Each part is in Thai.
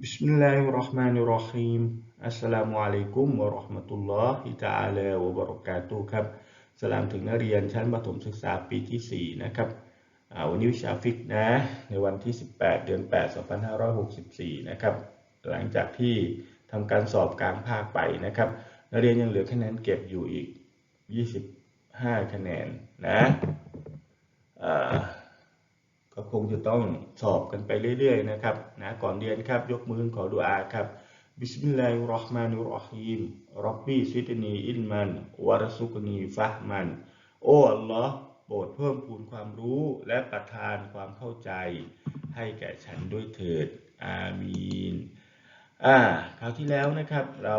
Bismillahirrahmanirrahim อัสลามุอะลัยกุมวะราะห์มะตุลลอฮิตะอาลาวะบะเราะครับ สลามถึงนักเรียนชั้นประถมศึกษาปีที่ 4 นะครับวันนี้วิชาฟิกนะ ในวันที่ 18 เดือน 8 2564 นะครับ หลังจากที่ทำการสอบกลางภาคไปนะครับ นักเรียนยังเหลือคะแนนเก็บอยู่อีก 25 คะแนนนะ ก็คงจะต้องสอบกันไปเรื่อยๆนะครับนะก่อนเรียนครับยกมือขอดุอาครับบิสมิลลาฮิรเราะห์มานิรเราะฮีมรับบีซิดนีอิลมันวะรซุกนีฟะห์มันโอ้อัลลอฮ์โปรดเพิ่มพูนความรู้และประทานความเข้าใจ ให้แก่ฉันด้วยเถิด อามีนอ่าคราวที่แล้วนะครับเรา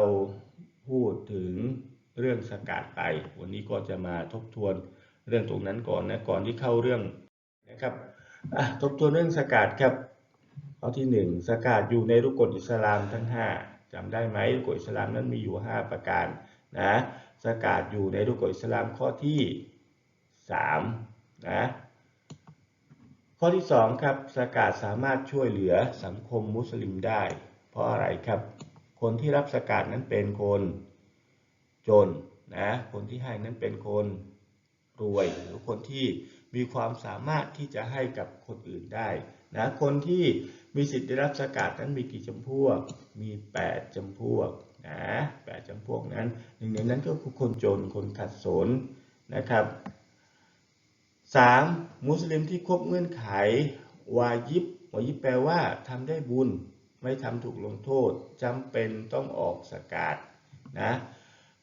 พูดถึงเรื่องสกัดไป วันนี้ก็จะมาทบทวนเรื่องตรงนั้นก่อนนะก่อนที่เข้าเรื่องนะครับ ทบทวนเรื่องสกัดครับข้อที่หนึ่งสกัดอยู่ในรุกฎอิสลามทั้ง 5จำได้ไหมรุกฎอิสลามนั้นมีอยู่ 5 ประการนะสกัดอยู่ในรุกฎอิสลามข้อที่3นะข้อที่ 2 ครับสกัดสามารถช่วยเหลือสังคมมุสลิมได้ เพราะอะไรครับ คนที่รับสกัดนั้นเป็นคนจนนะคนที่ให้นั้นเป็นคนรวยหรือคนที่ มีความสามารถที่จะให้กับคนอื่นได้นะคนที่มีสิทธิ์ได้รับสกัดนั้นมีกี่จำพวก มี 8จำพวกนะแปดจำพวกนั้นหนึ่งในนั้นก็คือคนจนคนขัดสนนะครับ 3. มุสลิมที่ครบเงื่อนไข วายิบวายิบแปลว่าทำได้บุญ ไม่ทำถูกลงโทษจำเป็นต้องออกสกาดนะ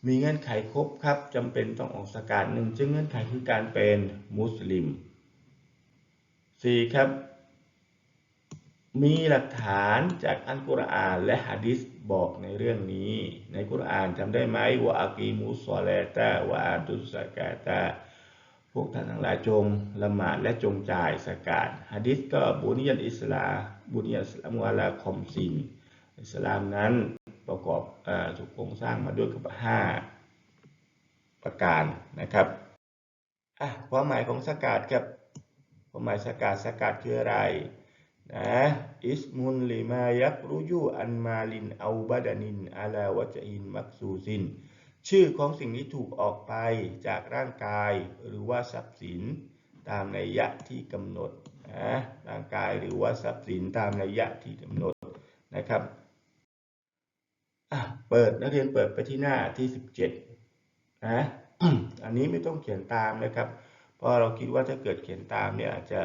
มีเงื่อนไขครบครับจำเป็นต้องออกสกาดหนึ่งจึงเงื่อนไขคือการเป็นมุสลิม 4. ครับ มีหลักฐานจากอัลกุรอานและฮะดิษบอกในเรื่องนี้ ในกุรอานจำได้ไหมว่าอากีมุสลาตาวะอาตุสกาตาพวกท่านทั้งหลายจงละหมาดและจงจ่ายสกาดฮะดิษก็บุญยันอิสลาบุญยันอิสลามวะลาคอมซิน อิสลามนั้นประกอบอถูกโครงสร้างมาด้วยกับห้าประการนะครับอะความหมายของสกาดครับความหมายสกาดสกาดคืออะไรนะอิสมุนลิมายักรุยูอันมาลินเอาบาดานินอาลาวะจินมักซูซิน ชื่อของสิ่งนี้ถูกออกไปจากร่างกายหรือว่าทรัพย์สินตามนัยยะที่กำหนดนะร่างกายหรือว่าทรัพย์สินตามนัยยะที่กำหนดนะครับ เปิดนักเรียนเปิดไปที่หน้าที่17นะอันนี้ไม่ต้องเขียนตามนะครับ เพราะเราคิดว่าถ้าเกิดเขียนตามเนี่ยอาจจะ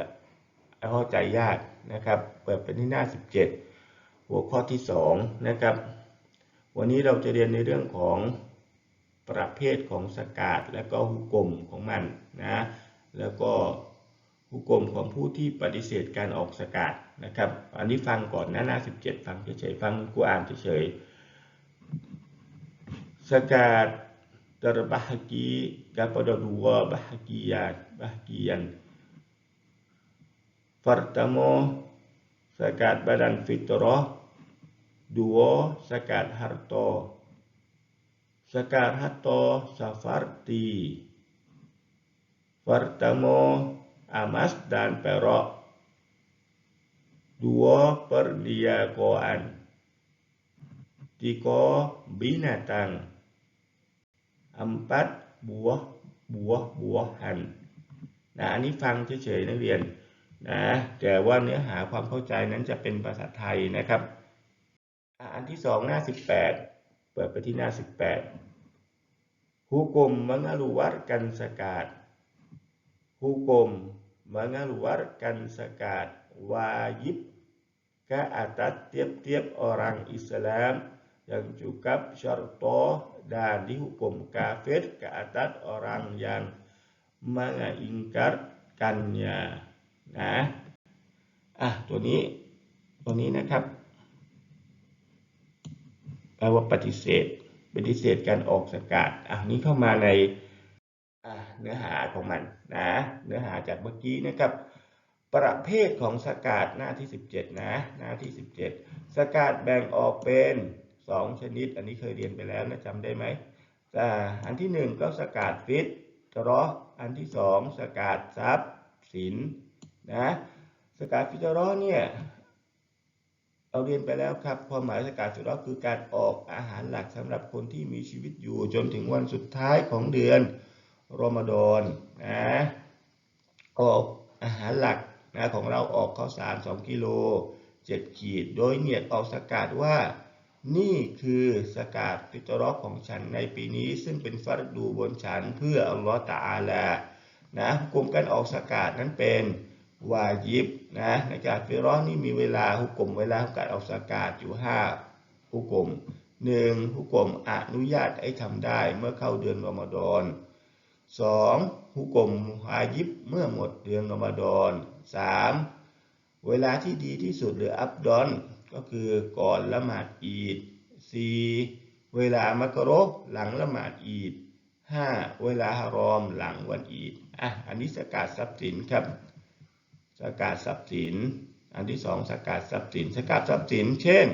เข้าใจยากนะครับ เปิดไปที่หน้า17หัวข้อที่2นะครับ วันนี้เราจะเรียนในเรื่องของประเภทของสกาดและก็หุกกลมของมันนะแล้วก็หุกกลมของผู้ที่ปฏิเสธการออกสกาดนะครับ อันนี้ฟังก่อนนะหน้า 17 ฟังเฉยๆฟังกูอ่านเฉยๆ sekat terbahagi kepada dua bahagian bahagian. Pertama sekat badan fitrah. Dua sekat harta. Sekat harta safarti pertama amas dan perak. Dua perniagaan. Tiga binatang. Empat บวกบวกบวกหันนะอันนี้ฟังเฉยๆนักเรียนนะแต่ว่าเนื้อหาความเข้าใจนั้นจะเป็นภาษาไทยนะครับ อันที่สองหน้าสิบแปดเปิดไปที่หน้าสิบแปดฮุกมมังลุวัตกันสกาดฮุกมมังลุวัตกันสกาดวายิบ ke atas tiap-tiap orang Islam yang cukup syarat dan dihukum kafir ke atas orang yang mengingkarkannya นะอะตัวนี้ตัวนี้นะครับแปลว่าปฏิเสธปฏิเสธการออกสกัดอะนี้เข้ามาในเนื้อหาของมันนะเนื้อหาจากเมื่อกี้นะครับประเภทของสกัดหน้าที่ 17 นะ หน้าที่ 17 สกัดแบ่งออกเป็น สองชนิด อันนี้เคยเรียนไปแล้วนะจำได้ไหมอันที่หนึ่งก็สกัดฟิตตรออันที่สองสกัดทรัพย์สินนะสกัดฟิตรอเนี่ยเราเรียนไปแล้วครับความหมายสกาดฟิตรอคือการออกอาหารหลักสำหรับคนที่มีชีวิตอยู่จนถึงวันสุดท้ายของเดือนรอมฎอนนะออกอาหารหลักนะของเราออกข้าวสาร 2 กิโล7ขีด โดยเนียดออกสกาดว่า นี่คือสกาดฟิตรอของฉันในปีนี้ ซึ่งเป็นฟัรดูบนฉันเพื่ออัลลอฮฺตะอาลานะกลุ่มการออกสกาดนั้นเป็นวาญิบนะในการฟิรอนี่มีเวลาหุกกลมเวลาของการออกสกาดอยู่5หุกกลมหนึ่งหุกกลมอนุญาตให้ทำได้เมื่อเข้าเดือนรอมฎอนสองหุกกลมวาญิบเมื่อหมดเดือนรอมฎอนสามเวลาที่ดีที่สุดหรืออับดอน ก็คือก่อนละหมาดอีด 4. เวลามักรบหลังละหมาดอีด 5. เวลาฮารอมหลังวันอีดอะอันนี้สกาดทรัพย์สินครับสกาดทรัพย์สิน อันที่สองสกาดทรัพย์สินสกาดทรัพย์สิน เช่น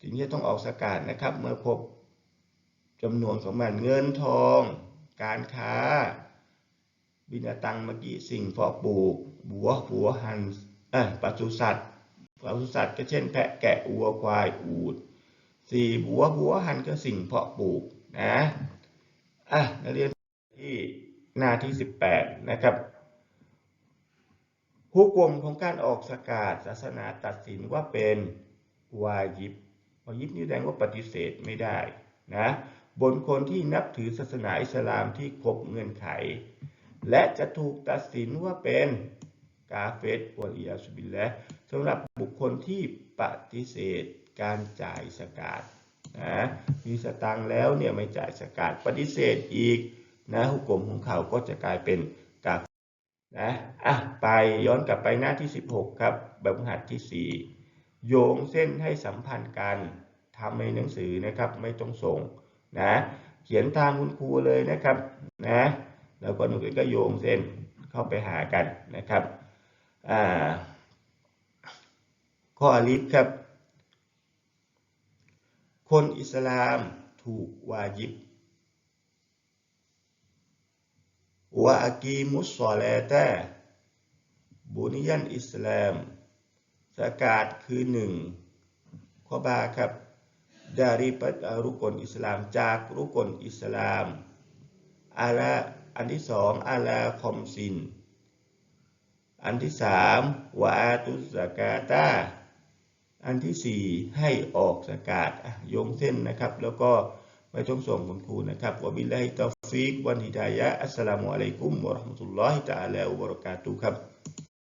สิ่งที่ต้องออกสกาดนะครับ เมื่อพบจำนวนของมันเงินทอง การค้า บินาตังเมื่อกี้สิ่งเพาะปลูก บัวหัวหันอ่อปศุสัตว์ ปศุสัตว์ก็เช่น แพะแกะวัวควายอูฐสี่บัวบัวหันก็สิ่งเพาะปลูกนะอะนักเรียนที่หน้าที่ 18 นะครับฮุกกลมของการออกสกาดศาสนาตัดสินว่าเป็นวายิบวายิบนี่แสดงว่าปฏิเสธไม่ได้นะบนคนที่นับถือศาสนาอิสลามที่ครบเงื่อนไข และจะถูกตัดสินว่าเป็น กาเฟตวลียสุบิลและสำหรับบุคคลที่ปฏิเสธการจ่ายสกาดนะมีสตังค์แล้วเนี่ยไม่จ่ายสกาดปฏิเสธอีกนะหุกกลมของเขาก็จะกลายเป็นกานะอะไปย้อนกลับไปหน้าที่ 16 ครับ แบบหัดที่ 4 โยงเส้นให้สัมพันธ์กันทำในหนังสือนะครับไม่ต้องส่งนะเขียนตามคุณครูเลยนะครับนะแล้วก็หนูก็โยงเส้นเข้าไปหากันนะครับ ข้ออลิฟครับ คนอิสลามถูกวาญิบวะอากีมุสซอลาตาบุนิยันอิสลามสกาดคือหนึ่งข้อบาครับดาริปัตรุกลอิสลามจากรุกลอิสลามอาลาอันที่สองอาลาคอมซิน อันที่สามวาตุสกาตาอันที่สี่ให้ออกสกาดโยงเส้นนะครับ แล้วก็ไม่ต้องส่งคุณครูนะครับวบิลลาฮิตอฟิกวันฮิดายะอัสสลามุอะลัยกุมวะราะห์มะตุลลอฮิตะอาลาอุบะเราะกาตุครับ